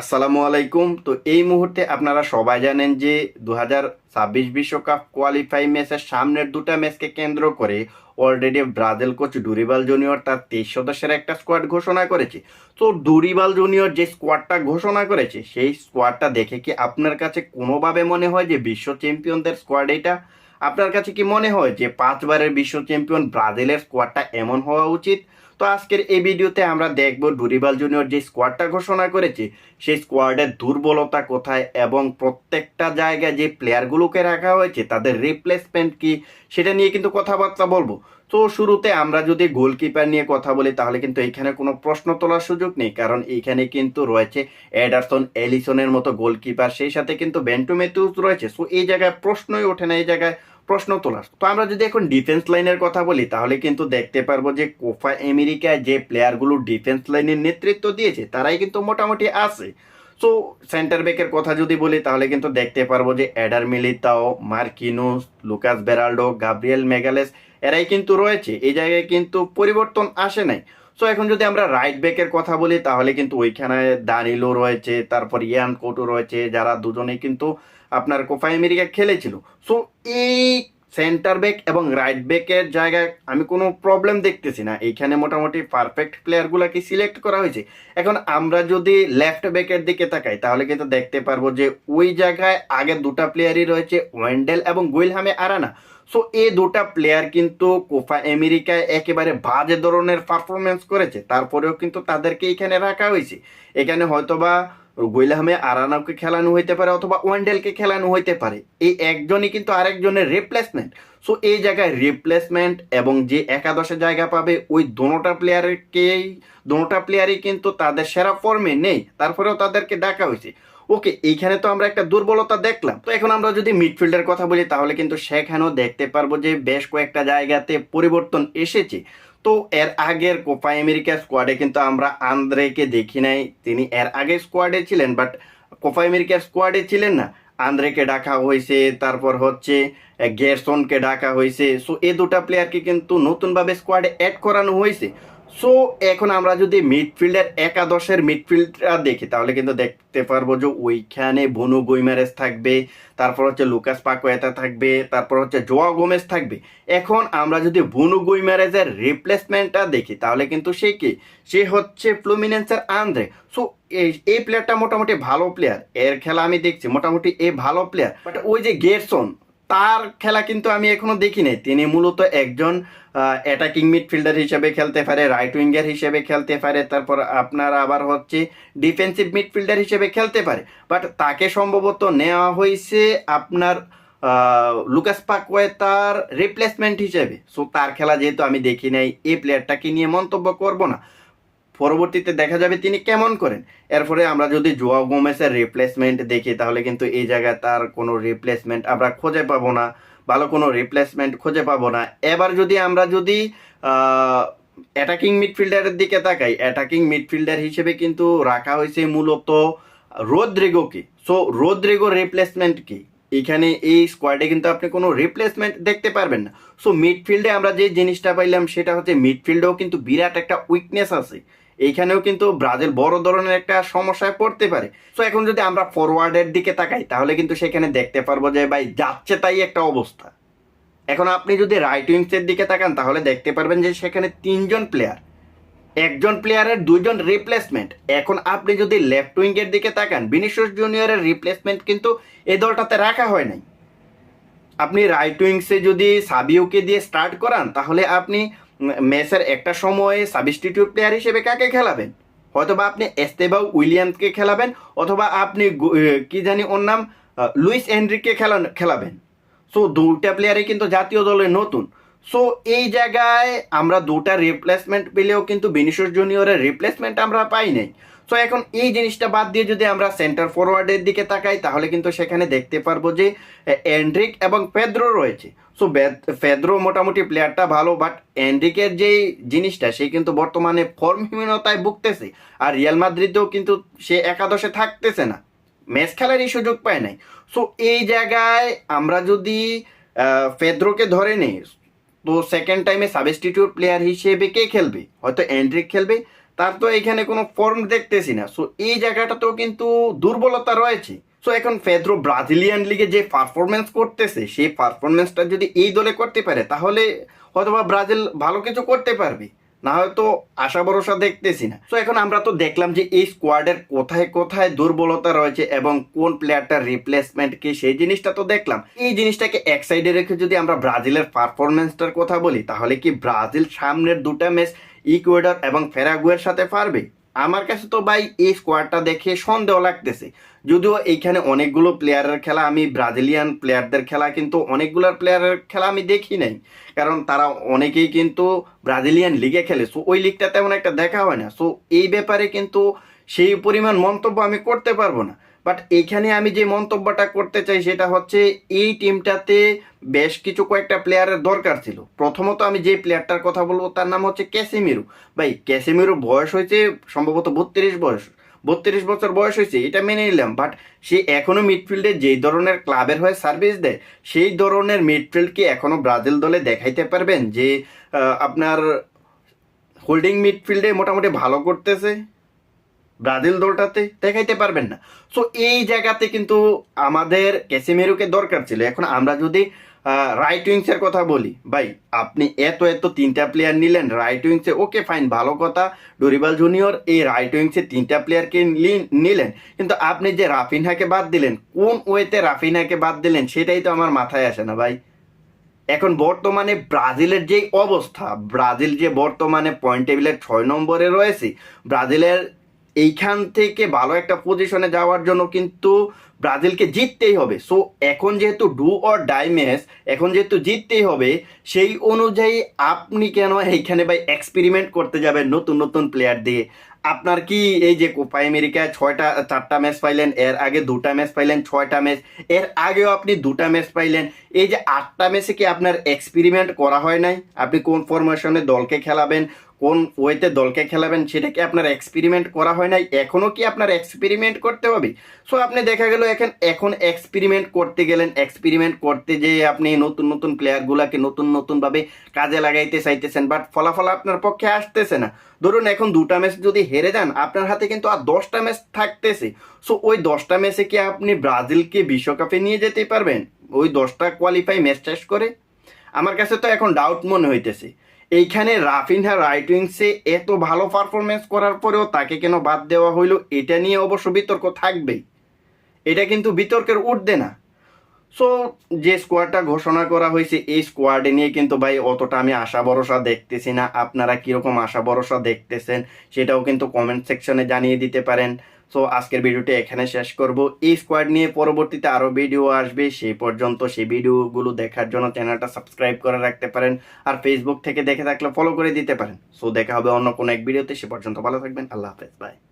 আসসালামু আলাইকুম। তো এই মুহূর্তে আপনারা সবাই জানেন যে দু ছাব্বিশ বিশ্বকাপ কোয়ালিফাই ম্যাচের সামনের দুটা ম্যাচকে কেন্দ্র করে already Brazil coach Dorival Junior তার তেইশ সদস্যের একটা স্কোয়াড ঘোষণা করেছে। তো ডুরিবাল জুনিয়র যে স্কোয়াডটা ঘোষণা করেছে, সেই স্কোয়াডটা দেখে কি আপনার কাছে কোনোভাবে মনে হয় যে বিশ্ব চ্যাম্পিয়নদের স্কোয়াড এটা? আপনার কাছে কি মনে হয় যে পাঁচবারের বিশ্ব চ্যাম্পিয়ন ব্রাজিলের স্কোয়াডটা এমন হওয়া উচিত? তো আজকের এই ভিডিওতে আমরা দেখব ডুরিবাল জুনিয়র যে স্কোয়াডটা ঘোষণা করেছে, সেই স্কোয়াডের দুর্বলতা কোথায় এবং প্রত্যেকটা জায়গায় যে প্লেয়ারগুলোকে রাখা হয়েছে, তাদের রিপ্লেসমেন্ট কি, সেটা নিয়ে কিন্তু কথাবার্তা বলব। তো শুরুতে আমরা যদি গোলকিপার নিয়ে কথা বলি, তাহলে কিন্তু এখানে কোনো প্রশ্ন তোলার সুযোগ নেই, কারণ এইখানে কিন্তু রয়েছে এডারসন এলিসনের মতো গোলকিপার সেই সাথে কিন্তু বেন্টু রয়েছে। সো এই জায়গায় প্রশ্নই ওঠে না, এই জায়গায় প্রশ্ন তোলার। তো আমরা যদি এখন ডিফেন্স লাইনের কথা বলি, তাহলে কিন্তু দেখতে পারব যে কোফা আমেরিকায় যে প্লেয়ারগুলো ডিফেন্স লাইনের নেতৃত্ব দিয়েছে, তারাই কিন্তু মোটামুটি আছে। সো সেন্টার ব্যাকের কথা যদি বলি, তাহলে কিন্তু দেখতে পারব যে Eder Militao Marquinhos Lucas Beraldo Gabriel Magalhaes এরাই কিন্তু রয়েছে। এই জায়গায় কিন্তু পরিবর্তন আসে নাই। সো এখন যদি আমরা রাইট ব্যাকের কথা বলি, তাহলে কিন্তু ওইখানে দানিলো রয়েছে, তারপর ইয়ান কোটো রয়েছে, যারা দুজনেই কিন্তু আপনার কোফাই আমেরিকা খেলেছিল। সো এই সেন্টার ব্যাক এবং রাইট ব্যাকের জায়গায় আমি কোনো প্রবলেম দেখতেছি না। এইখানে মোটামুটি পারফেক্ট প্লেয়ারগুলোকে সিলেক্ট করা হয়েছে। এখন আমরা যদি লেফট ব্যাকের দিকে তাকাই, তাহলে কিন্তু দেখতে পারব যে ওই জায়গায় আগে দুটা প্লেয়ারই রয়েছে, ওয়েন্ডেল এবং গুইলহামে আরানা। সো এই দুটা প্লেয়ার কিন্তু কোফা আমেরিকায় একেবারে বাজে ধরনের পারফরমেন্স করেছে। তারপরেও কিন্তু তাদেরকে এখানে রাখা হয়েছে। এখানে হয়তোবা গৈলাহামে আরানাকে খেলানো হইতে পারে অথবা ওয়ান্ডেলকে খেলানো হইতে পারে। এই একজনই কিন্তু আরেকজনের রিপ্লেসমেন্ট সো এই জায়গায় রিপ্লেসমেন্ট এবং যে একাদশে জায়গা পাবে, ওই দোনোটা প্লেয়ারকেই দোনোটা প্লেয়ারই কিন্তু তাদের সেরা ফর্মে নেই। তারপরেও তাদেরকে ডাকা হয়েছে। ওকে এইখানে তো আমরা একটা দুর্বলতা দেখলাম। তো এখন আমরা যদি মিডফিল্ডের কথা বলি, তাহলে কিন্তু সেখানেও দেখতে পারব যে বেশ কয়েকটা জায়গাতে পরিবর্তন এসেছে। তো এর আগের কোপা আমেরিকা স্কোয়াডে কিন্তু আমরা আন্দ্রেকে দেখি নাই। তিনি এর আগে স্কোয়াডে ছিলেন বাট কোপা আমেরিকা স্কোয়াডে ছিলেন না। আন্দ্রেকে ডাকা হয়েছে, তারপর হচ্ছে গেরসনকে ডাকা হয়েছে। সো এই দুটা প্লেয়ারকে কিন্তু নতুনভাবে স্কোয়াডে অ্যাড করানো হয়েছে। সো এখন আমরা যদি মিডফিল্ডের একাদশের মিডফিল্ডটা দেখি, তাহলে কিন্তু দেখতে পারব যে ওইখানে বনু গৈমারেস থাকবে, তারপর হচ্ছে লুকাস পাকোয়েতা থাকবে, তারপর হচ্ছে জোয়া গোমেজ থাকবে। এখন আমরা যদি বনু গৈমারেজের রিপ্লেসমেন্টটা দেখি, তাহলে কিন্তু সে কি? সে হচ্ছে ফ্লুমিনেন্সের আন্দ্রে সো এই প্লেয়ারটা মোটামুটি ভালো প্লেয়ার এর খেলা আমি দেখছি, মোটামুটি এ ভালো প্লেয়ার বাট ওই যে গেরসন তার খেলা কিন্তু আমি এখনও দেখি নাই। তিনি মূলত একজন অ্যাটাকিং মিডফিল্ডার হিসেবে খেলতে পারে রাইট উইঙ্গার হিসেবে খেলতে পারে, তারপর আপনার আবার হচ্ছে ডিফেন্সিভ মিডফিল্ডার হিসেবে খেলতে পারে। বাট তাকে সম্ভবত নেওয়া হয়েছে আপনার লুকাস পাকওয়ে তার রিপ্লেসমেন্ট হিসেবে। সো তার খেলা যেহেতু আমি দেখি নাই, এই প্লেয়ারটাকে নিয়ে মন্তব্য করব না। পরবর্তীতে দেখা যাবে তিনি কেমন করেন। এরপরে আমরা যদি জোয়া গোমেসের রিপ্লেসমেন্ট দেখি, তাহলে কিন্তু এই জায়গায় তার কোনো রিপ্লেসমেন্ট আমরা খুঁজে পাবো না, ভালো কোনো রিপ্লেসমেন্ট খুঁজে পাবো না। এবার যদি আমরা যদি অ্যাটাকিং মিডফিল্ডারের দিকে তাকাই অ্যাটাকিং মিডফিল্ডার হিসেবে কিন্তু রাখা হয়েছে মূলত রোদ্রিগোকে সো রোদ্রিগোর রিপ্লেসমেন্ট কি? এখানে এই স্কোয়াডে কিন্তু আপনি কোনো রিপ্লেসমেন্ট দেখতে পারবেন না। সো মিডফিল্ডে আমরা যে জিনিসটা পাইলাম, সেটা হচ্ছে মিডফিল্ডেও কিন্তু বিরাট একটা উইকনেস আছে। এইখানেও কিন্তু ব্রাজিল বড় ধরনের একটা সমস্যায় পড়তে পারে। তো এখন যদি আমরা ফরওয়ার্ডের দিকে তাকাই, তাহলে কিন্তু সেখানে দেখতে পারব যে, ভাই, যাচ্ছে তাই একটা অবস্থা। এখন আপনি যদি রাইট উইংসের দিকে তাকান, তাহলে দেখতে পারবেন যে, সেখানে তিনজন প্লেয়ার একজন প্লেয়ারের দুজন রিপ্লেসমেন্ট এখন আপনি যদি লেফট উইংয়ের দিকে তাকান বিনিশোস জুনিয়রের রিপ্লেসমেন্ট কিন্তু এই দলটাতে রাখা হয় নাই। আপনি রাইট উইংসে যদি সাবিওকে দিয়ে স্টার্ট করান, তাহলে আপনি ম্যাচের একটা সময়ে সাবস্টিটিউট প্লেয়ার হিসেবে কাকে খেলাবেন? হয়তো বা আপনি এস্তেবাউ উইলিয়ামসকে খেলাবেন, অথবা আপনি কি জানি ওর নাম লুইস এনরিককে খেলান, খেলাবেন। সো দুটা প্লেয়ারে কিন্তু জাতীয় দলে নতুন। সো এই জায়গায় আমরা দুটা রিপ্লেসমেন্ট পেলেও কিন্তু বিনিশোর জুনিয়রের রিপ্লেসমেন্ট আমরা পাই নাই। সো এখন এই জিনিসটা বাদ দিয়ে যদি আমরা সেন্টার ফরওয়ার্ডের দিকে তাকাই, তাহলে কিন্তু সেখানে দেখতে পারব যে এন্ড্রিক এবং পেদ্রো রয়েছে। সো ফেদ্রো মোটামুটি প্লেয়ারটা ভালো বাট এন্ড্রিকের যে জিনিসটা, সে কিন্তু বর্তমানে ফর্মহীনতায় ভুগতেছে। আর রিয়াল মাদ্রিদেও কিন্তু সে একাদশে থাকতেছে না। ম্যাচ খেলারই সুযোগ পায় নাই। সো এই জায়গায় আমরা যদি ফেদ্রোকে ধরে নিই, তো সেকেন্ড টাইমে সাবস্টিটিউট প্লেয়ার হিসেবে কে খেলবে? হয়তো এন্ড্রিক খেলবে তার তো এখানে কোনো ফর্ম দেখতেছি না। সো এই জায়গাটাতেও কিন্তু দুর্বলতা রয়েছে। সো এখন ফেদ্রো ব্রাজিলিয়ান লিগে যে পারফরমেন্স করতেছে, সেই পারফরমেন্সটা যদি এই দলে করতে পারে, তাহলে হয়তোবা ব্রাজিল ভালো কিছু করতে পারবে। না হয়তো আশা ভরসা দেখতেছি না। তো এখন আমরা তো দেখলাম যে এই স্কোয়াডের কোথায় কোথায় দুর্বলতা রয়েছে এবং কোন প্লেয়ারটার রিপ্লেসমেন্ট কি, সেই জিনিসটা তো দেখলাম। এই জিনিসটাকে এক সাইডে রেখে যদি আমরা ব্রাজিলের পারফরমেন্সটার কথা বলি, তাহলে কি ব্রাজিল সামনের দুটা ম্যাচ ইকুয়েডর এবং ফেরাগুয়ের সাথে পারবে? আমার কাছে তো ভাই এই স্কোয়াডটা দেখে সন্দেহ লাগতেছে। যদিও এইখানে অনেকগুলো প্লেয়ারের খেলা, আমি ব্রাজিলিয়ান প্লেয়ারদের খেলা কিন্তু অনেকগুলোর প্লেয়ারের খেলা আমি দেখি নাই। কারণ তারা অনেকেই কিন্তু ব্রাজিলিয়ান লিগে খেলে সো ওই লিগটা তেমন একটা দেখা হয় না। সো এই ব্যাপারে কিন্তু সেই পরিমাণ মন্তব্য আমি করতে পারব না। বাট এখানে আমি যে মন্তব্যটা করতে চাই সেটা হচ্ছে এই টিমটাতে বেশ কিছু কয়েকটা প্লেয়ারের দরকার ছিল। প্রথমত আমি যে প্লেয়ারটার কথা বলব তার নাম হচ্ছে ক্যাসিমিরু। ভাই, ক্যাসিমিরু বয়স হয়েছে সম্ভবত বত্রিশ বয়স, বত্রিশ বছর বয়স হয়েছে, এটা মেনে নিলাম। বাট সে এখনও মিডফিল্ডে যেই ধরনের ক্লাবের হয়ে সার্ভিস দেয়, সেই ধরনের মিডফিল্ড কি এখনও ব্রাজিল দলে দেখাইতে পারবেন যে আপনার হোল্ডিং মিডফিল্ডে মোটামুটি ভালো করতেছে? ব্রাজিল দলটাতে দেখাইতে পারবেন না। সো এই জায়গাতে কিন্তু আমাদের ক্যাসিমেরুকে দরকার ছিল। এখন আমরা যদি রাইট উইংসের কথা বলি, ভাই, আপনি এত এত তিনটা প্লেয়ার নিলেন রাইট উইংসে ওকে ফাইন ভালো কথা। ডোরিবাল জুনিয়র এই রাইট উইংসে তিনটা প্লেয়ারকে নিলেন। কিন্তু আপনি যে রাফিনহাকে বাদ দিলেন, কোন ওয়েতে রাফিনহাকে বাদ দিলেন, সেটাই তো আমার মাথায় আসে না, ভাই। এখন বর্তমানে ব্রাজিলের যে অবস্থা, ব্রাজিল যে বর্তমানে পয়েন্ট টেবিলের ছয় নম্বরে রয়েছে, ব্রাজিলের এইখান থেকে ভালো একটা পজিশনে যাওয়ার জন্য কিন্তু ব্রাজিলকে জিততেই হবে। সো এখন যেহেতু ডু অর ডাই ম্যাচ এখন যেহেতু জিততেই হবে, সেই অনুযায়ী আপনি কেন এইখানে ভাই এক্সপেরিমেন্ট করতে যাবেন নতুন নতুন প্লেয়ার দিয়ে? আপনার কি এই যে কোপা আমেরিকায় ছয়টা, চারটা ম্যাচ পাইলেন, এর আগে দুটা ম্যাচ পাইলেন, ছয়টা ম্যাচ এর আগেও আপনি দুটা ম্যাচ পাইলেন, এই যে আটটা ম্যাচে কি আপনার এক্সপেরিমেন্ট করা হয় নাই? আপনি কোন ফরমেশনে দলকে খেলাবেন? কোন ওয়েতে দলকে খেলাবেন সেটা কি আপনার এক্সপেরিমেন্ট করা হয় নাই? এখনও কি আপনার এক্সপেরিমেন্ট করতে হবে? সো আপনি দেখা গেল এখন এখন এক্সপেরিমেন্ট করতে গেলেন। এক্সপেরিমেন্ট করতে যে আপনি নতুন নতুন প্লেয়ারগুলোকে নতুন নতুনভাবে কাজে লাগাইতে চাইতেছেন বাট ফলাফল আপনার পক্ষে আসতেছে না। ধরুন এখন দুটা ম্যাচ যদি হেরে যান, আপনার হাতে কিন্তু আর দশটা ম্যাচ থাকতেছে। সো ওই দশটা ম্যাচে কি আপনি ব্রাজিলকে বিশ্বকাপে নিয়ে যেতে পারবেন? ওই দশটা কোয়ালিফাই ম্যাচ শেষ করে? আমার কাছে তো এখন ডাউট মনে হইতেছে। এইখানে রাফিনহা রাইট উইংসে এত ভালো পারফরমেন্স করার পরেও তাকে কেন বাদ দেওয়া হইল এটা নিয়ে অবশ্য বিতর্ক থাকবেই। এটা কিন্তু বিতর্কের উঠবে না। সো যে স্কোয়াডটা ঘোষণা করা হয়েছে, এই স্কোয়াডে নিয়ে কিন্তু ভাই অতটা আমি আশা ভরসা দেখতেছি না। আপনারা কীরকম আশা ভরসা দেখতেছেন, সেটাও কিন্তু কমেন্ট সেকশনে জানিয়ে দিতে পারেন। সো আজকের ভিডিওটি এখানে শেষ করব। এই স্কোয়াড নিয়ে পরবর্তীতে আরও ভিডিও আসবে, সেই পর্যন্ত সেই ভিডিওগুলো দেখার জন্য চ্যানেলটা সাবস্ক্রাইব করে রাখতে পারেন আর ফেসবুক থেকে দেখে থাকলে ফলো করে দিতে পারেন। সো দেখা হবে অন্য কোনো এক ভিডিওতে সে পর্যন্ত ভালো থাকবেন, আল্লাহ হাফেজ বাই